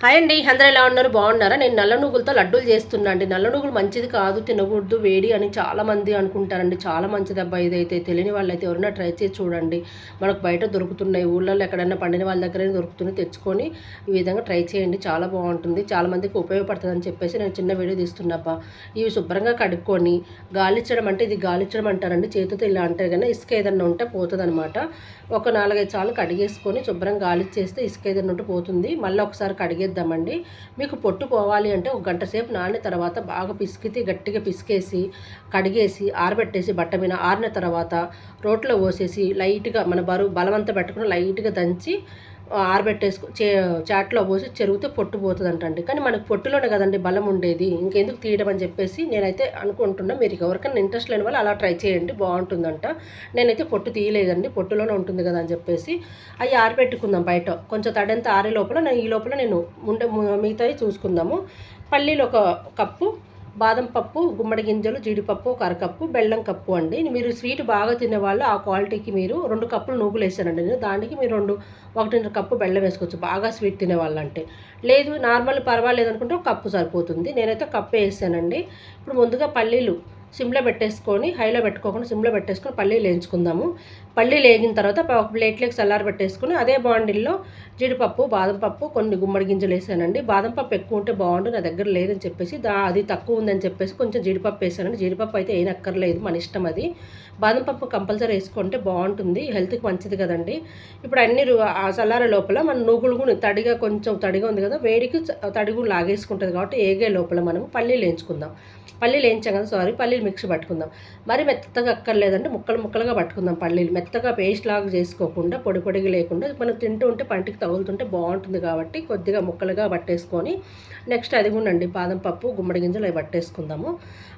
Hi అండి అందరూ ఎలా ఉన్నారు? బాగున్నారా? నేను నల్ల నువ్వులతో లడ్డూలు చేస్తున్నా అండి నల్ల నువ్వులు మంచిది కాదు తినకూడదు వేడి అని చాలామంది అనుకుంటారండి. చాలా మంచిది అబ్బా ఇదైతే. తెలియని వాళ్ళైతే ఎవరైనా ట్రై చేసి చూడండి. మనకు బయట దొరుకుతున్నాయి. ఊళ్ళల్లో ఎక్కడైనా పండిన వాళ్ళ దగ్గర దొరుకుతున్నాయి. తెచ్చుకొని ఈ విధంగా ట్రై చేయండి. చాలా బాగుంటుంది. చాలామందికి ఉపయోగపడుతుందని ఉపయోగపడుతుంది అని చెప్పేసి నేను చిన్న వీడియో తీస్తున్నప్ప ఇవి శుభ్రంగా కడుక్కొని గాలిచ్చడం అంటే ఇది గాలిచ్చడం అంటారండి. చేతితో ఇలా అంటే కానీ ఇసుక ఏదన్నా ఉంటే పోతుంది ఒక నాలుగైదు సార్లు కడిగేసుకొని శుభ్రంగా గాలిచ్చేస్తే ఇసుక ఏదన్నా ఉంటే పోతుంది. మళ్ళీ ఒకసారి కడిగే చేద్దామండి. మీకు పొట్టు పోవాలి అంటే ఒక గంట సేపు నానిన తర్వాత బాగా పిసికితే గట్టిగా పిసికేసి కడిగేసి ఆరబెట్టేసి బట్ట మీద ఆరిన తర్వాత రోట్లో పోసేసి లైట్గా మన బరువు బలమంతా పెట్టుకుని లైట్గా దంచి ఆరబెట్టేసుకో చే చాట్లో పోసి చెరుగుతే పొట్టు పోతుందంటండి. కానీ మనకు పొట్టులోనే కదండి బలం ఉండేది. ఇంకెందుకు తీయడం అని చెప్పేసి నేనైతే అనుకుంటున్నా. మీరు ఎవరికైనా ఇంట్రెస్ట్ లేని వాళ్ళు అలా ట్రై చేయండి బాగుంటుందంట. నేనైతే పొట్టు తీయలేదండి పొట్టులోనే ఉంటుంది కదా అని చెప్పేసి అవి ఆరబెట్టుకుందాం బయట. కొంచెం తడంత ఆరే లోపల నేను ఈ లోపల నేను ఉండే మిగతాయి చూసుకుందాము. పల్లీలు ఒక కప్పు బాదం పప్పు గుమ్మడి గింజలు జీడిపప్పు ఒక అరకప్పు బెల్లం కప్పు అండి. మీరు స్వీట్ బాగా తినేవాళ్ళు ఆ క్వాలిటీకి మీరు రెండు కప్పులు నువ్వులు వేసానండి. నేను దానికి మీరు రెండు ఒకటిన్నర కప్పు బెల్లం వేసుకోవచ్చు. బాగా స్వీట్ తినేవాళ్ళు అంటే లేదు నార్మల్ పర్వాలేదు అనుకుంటే ఒక కప్పు సరిపోతుంది. నేనైతే కప్పు వేసానండి. ఇప్పుడు ముందుగా పల్లీలు సిమ్లో పెట్టేసుకొని హైలో పెట్టుకోకుండా సిమ్లో పెట్టేసుకొని పల్లీలు వేయించుకుందాము. పల్లీలు వేగిన తర్వాత ఒక ప్లేట్లోకి చల్లారి పెట్టేసుకుని అదే బాండిల్లో జీడిపప్పు బాదం పప్పు కొన్ని గుమ్మడి గింజలు వేసానండి. బాదం పప్పు ఎక్కువ ఉంటే బాగుండు నా దగ్గర లేదని చెప్పేసి దా అది తక్కువ ఉందని చెప్పేసి కొంచెం జీడిపప్పు వేసానండి. జీడిపప్పు అయితే ఏం అక్కర్లేదు మన ఇష్టం అది. బాదం పప్పు కంపల్సరీ వేసుకుంటే బాగుంటుంది హెల్త్కి మంచిది కదండి. ఇప్పుడు అన్ని చల్లారే లోపల మన నువ్వులు తడిగా కొంచెం తడిగా ఉంది కదా వేడికి తడిగు లాగేసుకుంటుంది కాబట్టి ఏగే లోపల మనం పల్లీలు వేయించుకుందాం. పల్లీలు వేయించాం కదా సారీ పల్లీలు మిక్సీ పట్టుకుందాం. మరి మెత్తగా అక్కర్లేదంటే ముక్కలు ముక్కలుగా పట్టుకుందాం పల్లీలు. మెత్తగా పేస్ట్ లాగా చేసుకోకుండా పొడి పొడిగా లేకుండా మనం తింటూ ఉంటే పంటికి తగులుతుంటే బాగుంటుంది కాబట్టి కొద్దిగా ముక్కలుగా పట్టేసుకొని నెక్స్ట్ అది కూడా అండి బాదం పప్పు గుమ్మడి గింజలు అవి పట్టేసుకుందాము.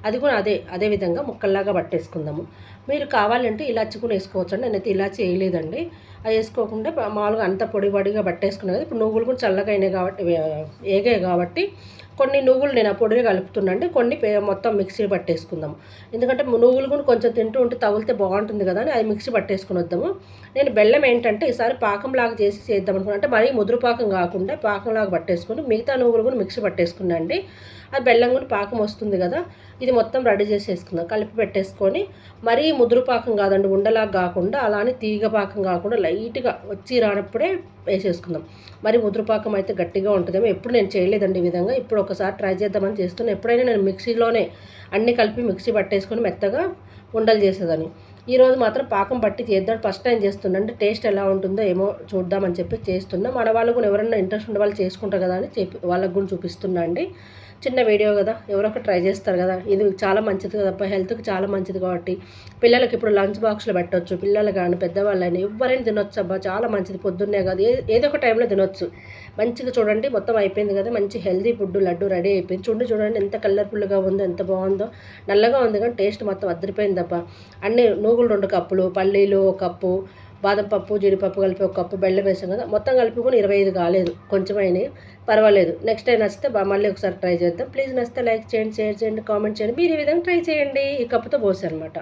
అది కూడా అదే అదే విధంగా ముక్కల్లాగా పట్టేసుకుందాము. మీరు కావాలంటే ఇలాచి కూడా వేసుకోవచ్చు అండి నేనైతే ఇలాచి వేయలేదండి. అది వేసుకోకుండా మామూలుగా అంత పొడి పొడిగా పట్టేసుకున్నాను కదా ఇప్పుడు నువ్వులు కూడా చల్లగా అయినాయి కాబట్టి ఏగాయి కాబట్టి కొన్ని నువ్వులు నేను ఆ పొడిని కలుపుతున్నాండి కొన్ని మొత్తం మిక్సీ పట్టేసుకుందాం. ఎందుకంటే నువ్వులు కూడా కొంచెం తింటూ ఉంటే తగిలితే బాగుంటుంది కదా అని అది మిక్సీ పట్టేసుకుని వద్దాము. నేను బెల్లం ఏంటంటే ఈసారి పాకంలాగా చేసి చేద్దాం అనుకున్నా. అంటే మరీ ముదురు పాకం కాకుండా పాకంలాగా పట్టేసుకుని మిగతా నువ్వులు కూడా మిక్సీ పట్టేసుకున్నాండి ఆ అది బెల్లం కూడా పాకం వస్తుంది కదా. ఇది మొత్తం రెడీ చేసేసుకుందాం. కలిపి పెట్టేసుకొని మరీ ముదురు పాకం కాదండి. ఉండలాగా కాకుండా అలానే తీగ పాకం కాకుండా లైట్గా వచ్చి రానప్పుడే వేసేసుకుందాం. మరి ముదురు పాకం అయితే గట్టిగా ఉంటుందేమో. ఎప్పుడు నేను చేయలేదండి ఈ విధంగా. ఇప్పుడు ఒకసారి ట్రై చేద్దామని చేస్తున్నాను ఎప్పుడైనా నేను మిక్సీలోనే అన్ని కలిపి మిక్సీ పట్టేసుకొని మెత్తగా ఉండలు చేసేదాన్ని. ఈరోజు మాత్రం పాకం పట్టి చేద్దాం. ఫస్ట్ టైం చేస్తుండే టేస్ట్ ఎలా ఉంటుందో ఏమో చూద్దామని చెప్పి చేస్తున్నా. మన వాళ్ళు కూడా ఎవరైనా ఇంట్రెస్ట్ ఉండే వాళ్ళు చేసుకుంటారు కదా అని చెప్పి వాళ్ళకు కూడా చూపిస్తున్నా అండి. చిన్న వీడియో కదా ఎవరో ఒక ట్రై చేస్తారు కదా ఇది చాలా మంచిది కదా హెల్త్కి చాలా మంచిది కాబట్టి. పిల్లలకి ఇప్పుడు లంచ్ బాక్స్లో పెట్టవచ్చు పిల్లలు కానీ పెద్దవాళ్ళని ఎవరైనా తినొచ్చు అబ్బా చాలా మంచిది పొద్దున్నే కాదు ఏదో ఒక టైంలో తినొచ్చు. మంచిగా చూడండి మొత్తం అయిపోయింది కదా మంచి హెల్దీ ఫుడ్ లడ్డు రెడీ అయిపోయింది. చూడండి చూడండి ఎంత కలర్ఫుల్గా ఉందో ఎంత బాగుందో. నల్లగా ఉంది కానీ టేస్ట్ మొత్తం అద్దరిపోయిందబ్బా. అన్ని నూగులు రెండు కప్పులు పల్లీలు ఒక కప్పు బాదం పప్పు జీడిపప్పు కలిపి ఒక కప్పు బెల్లం వేసాం కదా మొత్తం కలిపి కూడా ఇరవై ఐదు కాలేదు. కొంచెం అయినాయి పర్వాలేదు. నెక్స్ట్ టైం నచ్చితే మళ్ళీ ఒకసారి ట్రై చేద్దాం. ప్లీజ్ నచ్చితే లైక్ చేయండి షేర్ చేయండి కామెంట్ చేయండి. మీరు ఈ విధంగా ట్రై చేయండి. ఈ కప్పుతో పోసారనమాట